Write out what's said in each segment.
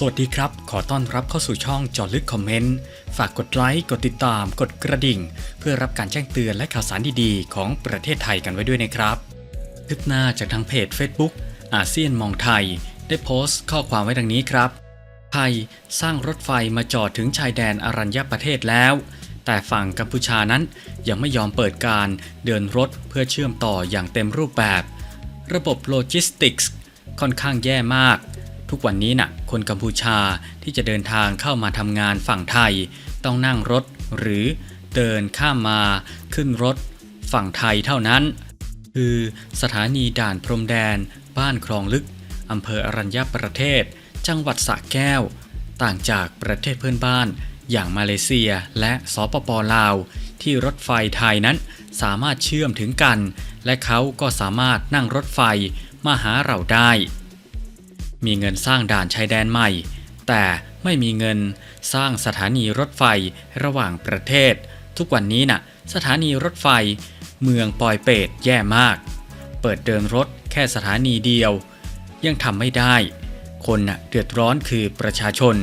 สวัสดีครับ ขอต้อนรับเข้าสู่ช่องจอลึกคอมเมนต์ ฝากกดไลค์ กดติดตาม กดกระดิ่ง เพื่อรับการแจ้งเตือนและข่าวสารดีๆ ของประเทศไทยกันไว้ด้วยนะครับคืบหน้าจากทางเพจ Facebook อาเซียนมองไทย ได้โพสต์ข้อความไว้ดังนี้ครับ ไทยสร้างรถไฟมาจอดถึงชายแดนอรัญญประเทศแล้ว แต่ฝั่งกัมพูชานั้นยังไม่ยอมเปิดการเดินรถเพื่อเชื่อมต่ออย่างเต็มรูปแบบ ระบบโลจิสติกส์ค่อนข้างแย่มาก ทุกวันนี้นะ่ะคนกัมพูชาที่จะเดินทางเข้ามาทำงานฝั่งไทย ต้องนั่งรถหรือเดินข้ามมาขึ้นรถฝั่งไทยเท่านั้น คือสถานีด่านพรมแดน บ้านคลองลึกอำเภออรัญญประเทศ จังหวัดสระแก้ว ต่างจากประเทศเพื่อนบ้าน อย่างมาเลเซียและสปปลาว ที่รถไฟไทยนั้นสามารถเชื่อมถึงกัน และเขาก็สามารถนั่งรถไฟมาหาเราได้ มีเงินสร้างด่านชายแดนใหม่ แต่ไม่มีเงินสร้างสถานีรถไฟระหว่างประเทศ ทุกวันนี้น่ะสถานีรถไฟ เมืองปอยเปตแย่มาก เปิดเดินรถแค่สถานีเดียว ยังทำไม่ได้ คนน่ะเดือดร้อนคือประชาชน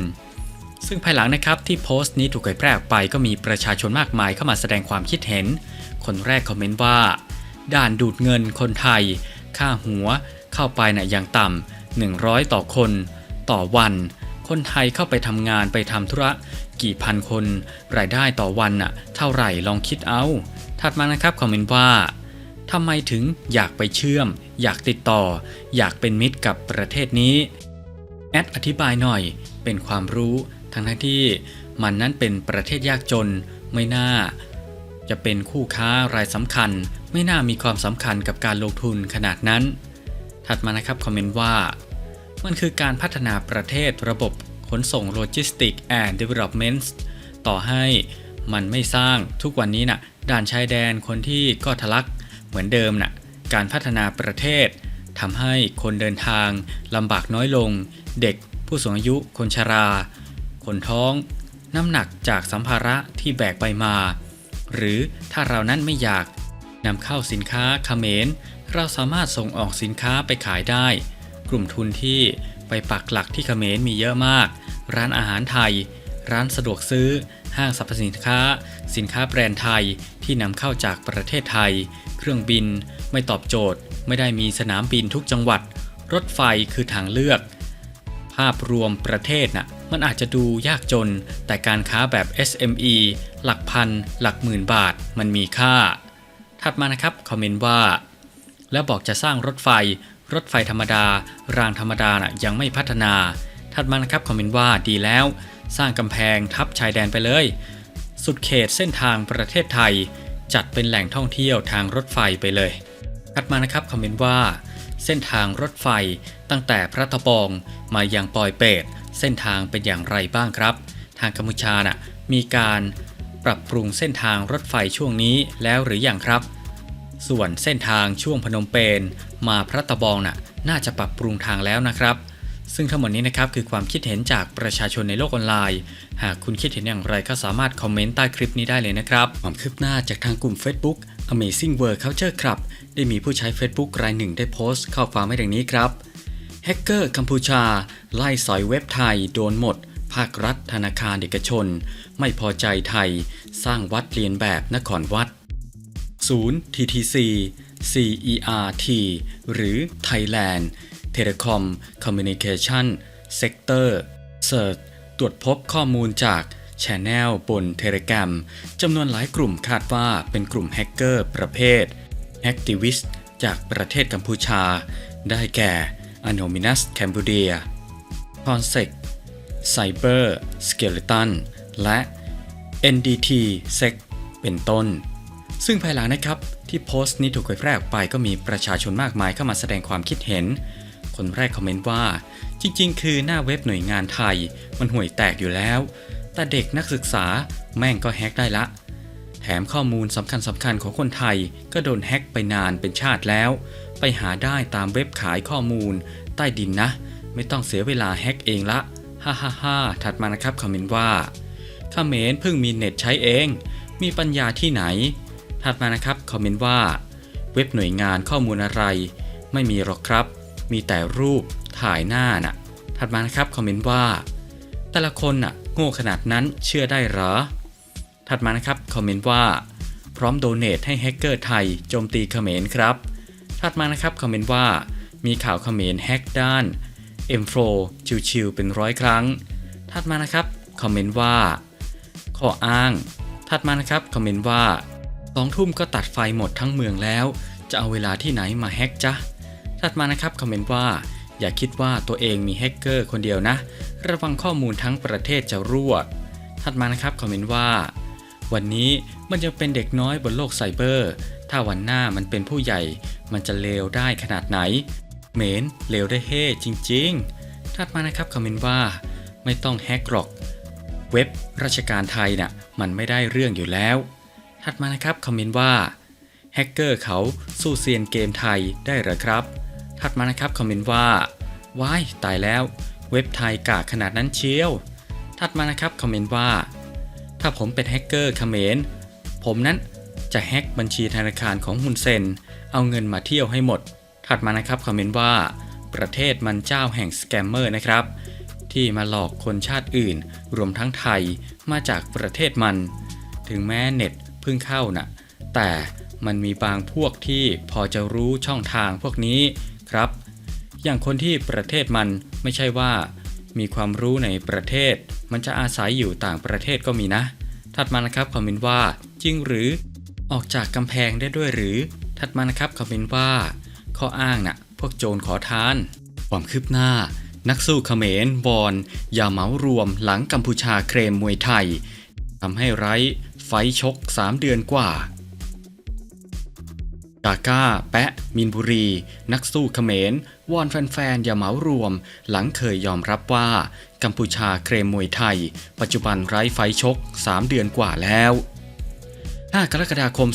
ซึ่งภายหลังนะครับที่โพสต์นี้ถูกเผยแพร่ออกไปก็มีประชาชนมากมายเข้ามาแสดงความคิดเห็น คนแรกคอมเมนต์ว่า ด่านดูดเงินคนไทย ค่าหัวเข้าไปน่ะย่างต่ำ 100 ต่อคน ต่อวัน คนไทยเข้าไปทำงานไปทำธุระ กี่พันคน รายได้ต่อวันน่ะ เท่าไหร่ลองคิดเอา ถัดมานะครับคอมเมนต์ว่าทำไมถึงอยากไปเชื่อม อยากติดต่อ อยากเป็นมิตรกับประเทศนี้แอดอธิบายหน่อยเป็นความรู้ทั้งที่มันนั้นเป็นประเทศยากจนไม่น่า จะเป็นคู่ค้ารายสำคัญ ไม่น่ามีความสำคัญกับการลงทุนขนาดนั้น ถัดมานะครับคอมเมนต์ว่า มันคือการพัฒนาประเทศระบบขนส่งโลจิสติก and development ต่อให้มันไม่สร้างทุกวันนี้นะ่ะด่านชายแดนคนที่ก็ทะลักเหมือนเดิมนะ่ะการพัฒนาประเทศทำให้คนเดินทางลำบากน้อยลง เด็กผู้สูงอายุ คนชรา คนท้อง น้ำหนักจากสัมภาระที่แบกไปมา หรือถ้าเรานั้นไม่อยากนำเข้าสินค้าเขมร เราสามารถส่งออกสินค้าไปขายได้ กลุ่มทุนที่ไปปักหลักที่เขมรมีเยอะมาก ร้านอาหารไทย ร้านสะดวกซื้อ ห้างสรรพสินค้า สินค้าแบรนด์ไทยที่นำเข้าจากประเทศไทย เครื่องบิน ไม่ตอบโจทย์ ไม่ได้มีสนามบินทุกจังหวัด รถไฟคือทางเลือก ภาพรวมประเทศน่ะมันอาจจะดูยากจน แต่การค้าแบบ SME หลักพัน หลักหมื่นบาท มันมีค่า ถัดมานะครับ คอมเมนต์ว่า แล้วบอกจะสร้างรถไฟ รถไฟธรรมดา รางธรรมดาน่ะยังไม่พัฒนา ถัดมานะครับคอมเมนต์ว่าดีแล้ว สร้างกำแพงทับชายแดนไปเลย สุดเขตเส้นทางประเทศไทย จัดเป็นแหล่งท่องเที่ยวทางรถไฟไปเลย ถัดมานะครับคอมเมนต์ว่า เส้นทางรถไฟตั้งแต่พระตะบองมายังปอยเปตเส้นทางเป็นอย่างไรบ้างครับ ทางกัมพูชาน่ะมีการปรับปรุงเส้นทางรถไฟช่วงนี้แล้วหรืออยังครับ ส่วนเส้นทางช่วงพนมเปญมาพระตะบองน่ะน่าจะปรับปรุงทางแล้วนะครับ ซึ่งทั้งหมดนี้นะครับคือความคิดเห็นจากประชาชนในโลกออนไลน์ หากคุณคิดเห็นอย่างไรก็สามารถคอมเมนต์ใต้คลิปนี้ได้เลยนะครับความคืบหน้าจากทางกลุ่ม Facebook Amazing World Culture Club ได้มีผู้ใช้ Facebook รายหนึ่งได้โพสต์ข้อความไว้ดังนี้ครับแฮกเกอร์กัมพูชา ไล่สอยเว็บไทยโดนหมด ภาครัฐธนาคารเอกชน ไม่พอใจไทย สร้างวัดเรียนแบบนครวัด ศูนย์ TTC CERT หรือ Thailand Telecom Communication Sector Search ตรวจพบข้อมูลจาก Channel บน Telegram จำนวนหลายกลุ่มคาดว่าเป็นกลุ่มแฮกเกอร์ประเภท Activist จากประเทศกัมพูชา ได้แก่ Anonymous Cambodia Consec Cyber Skeleton และ NDT Sec เป็นต้น ซึ่งภายหลังนะครับที่โพสต์นี้ถูกเผยแพร่ออกไปก็มีประชาชนมากมายเข้ามาแสดงความคิดเห็น คนแรกคอมเมนต์ว่า จริง ๆ คือหน้าเว็บหน่วยงานไทย มันห่วยแตกอยู่แล้ว แต่เด็กนักศึกษาแม่งก็แฮกได้ละ แถมข้อมูลสำคัญสำคัญของคนไทยก็โดนแฮกไปนานเป็นชาติแล้ว ไปหาได้ตามเว็บขายข้อมูล ใต้ดินนะ ไม่ต้องเสียเวลาแฮกเองละฮ่าฮ่าฮ่าถัดมานะครับคอมเมนต์ว่าเขมรเพิ่งมีเน็ตใช้เอง มีปัญญาที่ไหน ถัดมานะครับคอมเมนต์ว่า เว็บหน่วยงานข้อมูลอะไร ไม่มีหรอกครับ มีแต่รูปถ่ายหน้าน่ะ ถัดมานะครับคอมเมนต์ว่า แต่ละคนน่ะโง่ขนาดนั้นเชื่อได้หรอ ถัดมานะครับคอมเมนต์ว่า พร้อมโดเนทให้แฮกเกอร์ไทยโจมตีเขมรครับ ถัดมานะครับคอมเมนต์ว่า มีข่าวเขมรแฮกด้าน M4 ชิวๆเป็นร้อยครั้ง ถัดมานะครับคอมเมนต์ว่า ข้ออ้าง ถัดมานะครับคอมเมนต์ว่า สองทุ่มก็ตัดไฟหมดทั้งเมืองแล้ว จะเอาเวลาที่ไหนมาแฮกจ๊ะถัดมานะครับคอมเมนต์ว่า อย่าคิดว่าตัวเองมีแฮกเกอร์คนเดียวนะ ระวังข้อมูลทั้งประเทศจะรั่วถัดมานะครับคอมเมนต์ว่า วันนี้มันยังเป็นเด็กน้อยบนโลกไซเบอร์ ถ้าวันหน้ามันเป็นผู้ใหญ่ มันจะเลวได้ขนาดไหนเหมนเลวได้เฮ่จริงๆถัดมานะครับคอมเมนต์ว่า ไม่ต้องแฮกหรอก เว็บราชการไทยน่ะมันไม่ได้เรื่องอยู่แล้ว ถัดมานะครับคอมเมนต์ว่าแฮกเกอร์เขาสู้เซียนเกมไทยได้หรอครับ ถัดมานะครับคอมเมนต์ว่าว้ายตายแล้ว เว็บไทยกากขนาดนั้นเชียว ถัดมานะครับคอมเมนต์ว่า ถ้าผมเป็นแฮกเกอร์เขมรผมนั้นจะแฮกบัญชีธนาคารของฮุนเซน เอาเงินมาเที่ยวให้หมด ถัดมานะครับคอมเมนต์ว่า ประเทศมันเจ้าแห่งสแกมเมอร์นะครับ ที่มาหลอกคนชาติอื่น รวมทั้งไทยมาจากประเทศมัน ถึงแม้เน็ต เพิ่งเข้าน่ะแต่มันมีบางพวกที่พอจะรู้ช่องทางพวกนี้ครับ อย่างคนที่ประเทศมันไม่ใช่ว่า มีความรู้ในประเทศ มันจะอาศัยอยู่ต่างประเทศก็มีนะ ถัดมานะครับคอมเมนต์ว่าจริงหรือออกจากกำแพงได้ด้วยหรือ ถัดมานะครับคอมเมนต์ว่า ข้ออ้างน่ะพวกโจรขอทาน ความคืบหน้า นักสู้เขมรบอลอย่าเหมารวมหลังกัมพูชาเครมมวยไทยทำให้ไร้ ไฟชก 3 เดือนกว่ากาก้า แปะ มินบุรี นักสู้เขมรวอนแฟนๆอย่าเหมารวม หลังเคยยอมรับว่า กัมพูชาเครมมวยไทย ปัจจุบันไร้ไฟชก 3 เดือนกว่าแล้ว 5 กรกฎาคม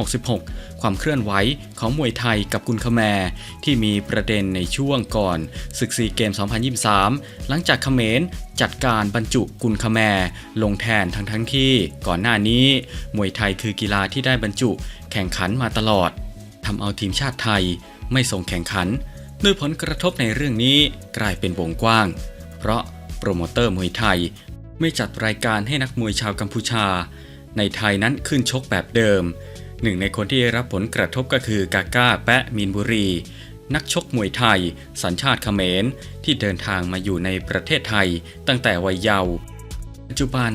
2566 ความเคลื่อนไหวของมวยไทยกับกุนคแมร์ที่มีประเด็นในช่วงก่อนศึกซีเกม 2023 หลังจากเขมรจัดการบรรจุกุนคแมร์ลงแทนทั้งทั้งที่ก่อนหน้านี้ มวยไทยคือกีฬาที่ได้บรรจุแข่งขันมาตลอดทำเอาทีมชาติไทยไม่ส่งแข่งขันด้วยผลกระทบในเรื่องนี้กลายเป็นวงกว้าง เพราะโปรโมเตอร์มวยไทย ไม่จัดรายการให้นักมวยชาวกัมพูชา ในไทยนั้นขึ้นชกแบบเดิม หนึ่งในคนที่ได้รับผลกระทบก็คือกาก้าแปะมีนบุรี นักชกมวยไทย สัญชาติเขมร ที่เดินทางมาอยู่ในประเทศไทยตั้งแต่วัยเยาว์ปัจจุบัน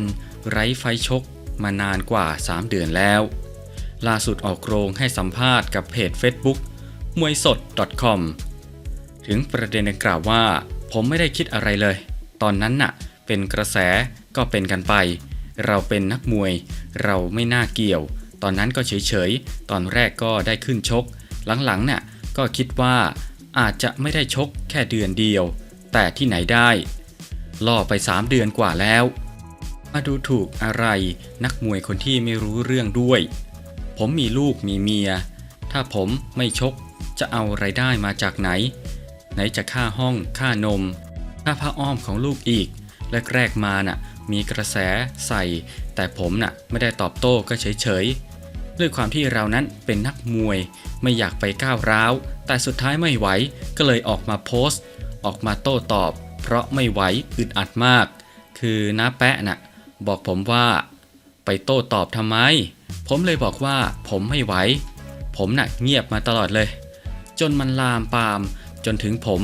ไร้ไฟชกมานานกว่า 3 เดือนแล้ว ล่าสุดออกโรงให้สัมภาษณ์กับเพจ Facebook มวยสด .com ถึงประเด็นดังกล่าวว่า ผมไม่ได้คิดอะไรเลย ตอนนั้นน่ะ เป็นกระแสก็เป็นกันไป เราเป็นนักมวย เราไม่น่าเกี่ยว ตอนนั้นก็เฉยๆ ตอนแรกก็ได้ขึ้นชก หลังๆเนี่ยก็คิดว่าอาจจะไม่ได้ชกแค่เดือนเดียว แต่ที่ไหนได้ ล่อไป 3 เดือนกว่าแล้ว มาดูถูกอะไรนักมวยคนที่ไม่รู้เรื่องด้วย ผมมีลูกมีเมีย ถ้าผมไม่ชกจะเอาไรายได้มาจากไหน ไหนจะค่าห้องค่านม ค่าผ้าอ้อมของลูกอีกแรกๆมาน่ะ มีกระแสใส่ แต่ผมน่ะไม่ได้ตอบโต้ก็เฉยๆด้วยความที่เรานั้นเป็นนักมวย ไม่อยากไปก้าวร้าว แต่สุดท้ายไม่ไหวก็เลยออกมาโพสต์ ออกมาโต้ตอบ เพราะไม่ไหวอึดอัดมาก คือน้าแปะน่ะบอกผมว่า ไปโต้ตอบทำไม ผมเลยบอกว่าผมไม่ไหว ผมน่ะเงียบมาตลอดเลย จนมันลามปาม จนถึงผม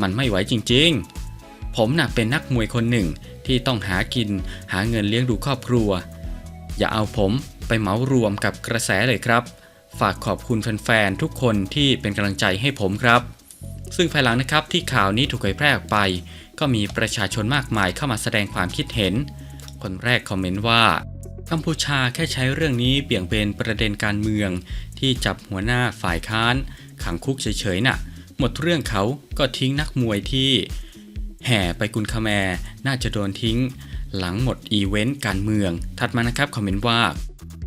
มันไม่ไหวจริงๆ ผมน่ะเป็นนักมวยคนหนึ่ง ที่ต้องหากินหาเงินเลี้ยงดูครอบครัว อย่าเอาผมไปเหมารวมกับกระแสเลยครับ ฝากขอบคุณแฟนๆทุกคนที่เป็นกำลังใจให้ผมครับ ซึ่งภายหลังนะครับที่ข่าวนี้ถูกเผยแพร่ออกไป ก็มีประชาชนมากมายเข้ามาแสดงความคิดเห็น คนแรกคอมเมนต์ว่ากัมพูชาแค่ใช้เรื่องนี้เบี่ยงเป็นประเด็นการเมือง ที่จับหัวหน้าฝ่ายค้าน ขังคุกเฉยๆน่ะ หมดเรื่องเขาก็ทิ้งนักมวยที่ แห่ไปกุนคาแมน่าจะโดนทิ้ง หลังหมดอีเวนต์การเมือง ถัดมานะครับคอมเมนต์ว่า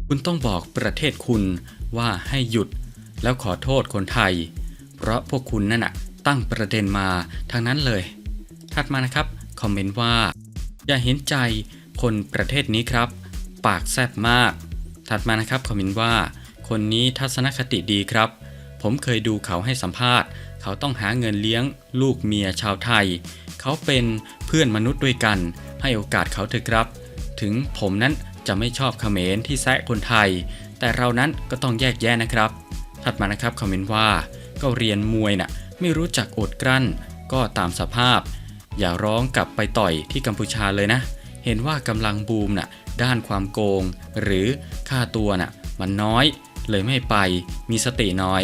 คุณต้องบอกประเทศคุณว่าให้หยุด แล้วขอโทษคนไทย เพราะพวกคุณนั่นน่ะตั้งประเด็นมาทางนั้นเลย ถัดมานะครับคอมเมนต์ว่า อย่าเห็นใจคนประเทศนี้ครับ ปากแซบมาก ถัดมานะครับคอมเมนต์ว่า คนนี้ทัศนคติดีครับ ผมเคยดูเขาให้สัมภาษณ์ เขาต้องหาเงินเลี้ยง ลูกเมียชาวไทย เขาเป็นเพื่อนมนุษย์ด้วยกัน ให้โอกาสเขาเถอะครับ ถึงผมนั้นจะไม่ชอบเขมรที่แซะคนไทย แต่เรานั้นก็ต้องแยกแยะนะครับ ถัดมานะครับคอมเมนต์ว่า ก็เรียนมวยน่ะไม่รู้จักอดกลั้น ก็ตามสภาพ อย่าร้องกลับไปต่อยที่กัมพูชาเลยนะ เห็นว่ากำลังบูมน่ะด้านความโกง หรือค่าตัวน่ะมันน้อย เลยไม่ไปมีสติหน่อย